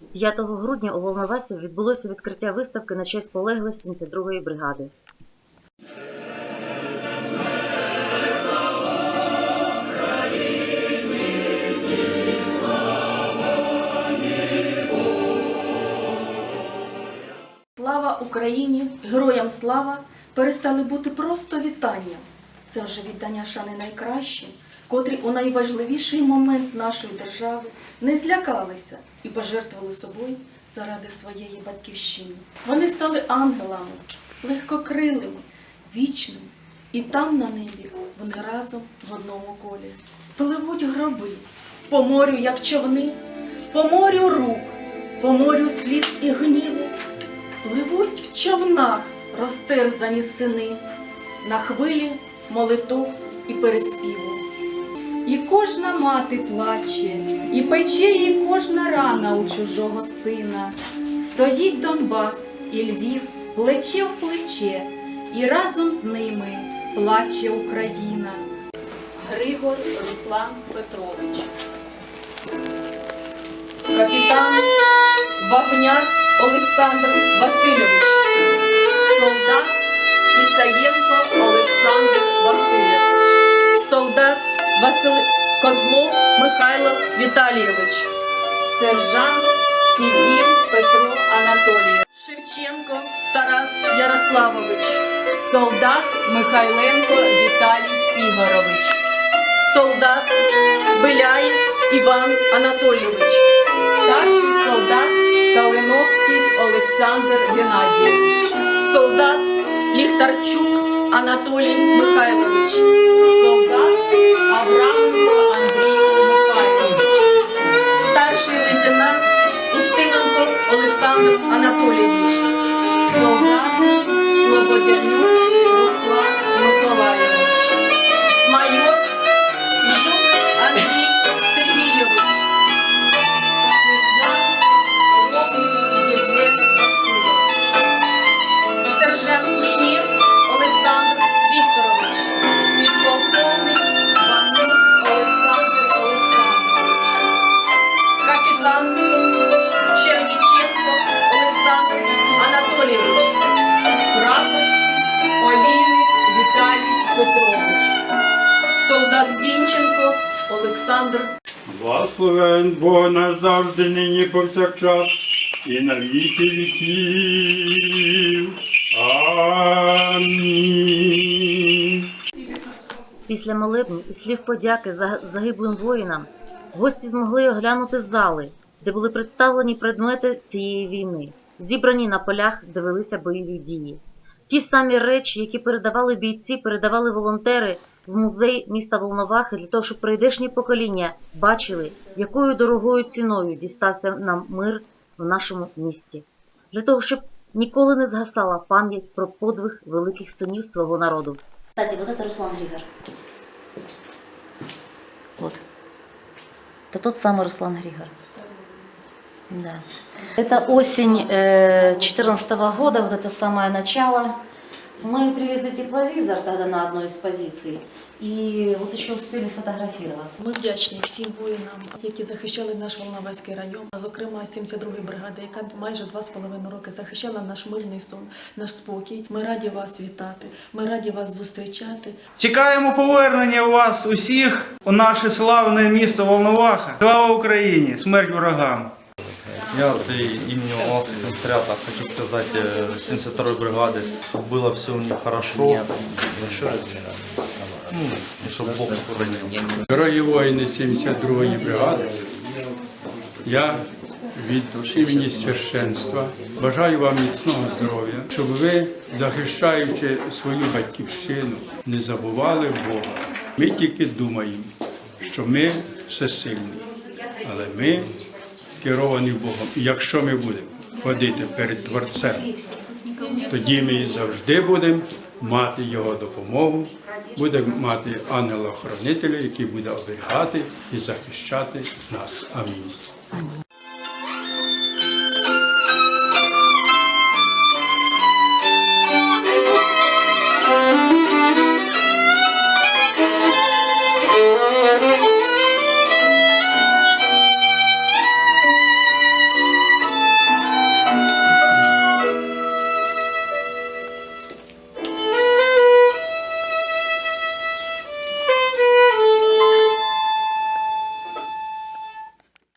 5 грудня у Волновасі відбулося відкриття виставки на честь полеглих 72-ї бригади. Слава Україні! Героям слава перестали бути просто вітанням. Це вже віддання шани найкращим, котрі у найважливіший момент нашої держави не злякалися і пожертвували собою заради своєї батьківщини. Вони стали ангелами, легкокрилими, вічними, і там на небі вони разом в одному колі. Пливуть гроби по морю, як човни, по морю рук, по морю сліз і гніву. Пливуть в човнах розтерзані сини, на хвилі молитов і переспіву. І кожна мати плаче, і пече їй кожна рана у чужого сина. Стоїть Донбас і Львів плече в плече, і разом з ними плаче Україна. Григор Руслан Петрович. Капітан Вагняр Олександр Васильович, Солдат Ісаєнко Козлов Михайло Віталійович, Сержант Кізін Петро Анатолійович. Шевченко Тарас Ярославович, Солдат Михайленко Віталій Ігорович. солдат Беляєв Іван Анатолійович, Старший солдат Калиновський Олександр Геннадійович. солдат Ліхтарчук Анатолій Михайлович, Солдат Авраменко Андрій Солдат Зінченко Олександр Благословен Бог наш завжди нині повсякчас і на віки віків. Амінь. Після молебні і слів подяки за- загиблим воїнам гості змогли оглянути зали, де були представлені предмети цієї війни, зібрані на полях, де велися бойові дії. Ті самі речі, які передавали бійці, передавали волонтери в музей міста Волновахи для того, щоб прийдешні покоління бачили, якою дорогою ціною дістався нам мир в нашому місті, для того, щоб ніколи не згасала пам'ять про подвиг великих синів свого народу. Кстати, вот это Руслан Григор. Вот. Это тот самый Руслан Григор. Да. Это осень 2014 года, вот это самое начало. Мы привезли тепловизор тогда на одной из позиций. И вот еще успели сфотографироваться. Ми вдячні всім воїнам, які захищали наш Волноваський район, а зокрема 72-ї бригади, яка майже два з половиною роки захищала наш мирний сон, наш спокій. Ми раді вас вітати. Ми раді вас зустрічати. Чекаємо повернення вас усіх у наше славне місто Волноваха. Слава Україні! Смерть ворогам! Я от и имени Волновского комиссариата хочу сказать э, 72-й бригады, чтобы было все у них хорошо. Ну, и чтобы Бог сохранил. Дорогі воїни 72-ї бригади, я від імені священства бажаю вам міцного здоров'я, щоб ви, захищаючи свою батьківщину, не забували Бога. Ми тільки думаємо, що ми всесильні, але ми керовані Богом. І якщо ми будемо ходити перед Творцем, тоді ми завжди будемо мати Його допомогу, будемо мати ангела-хранителя, який буде оберігати і захищати нас. Амінь.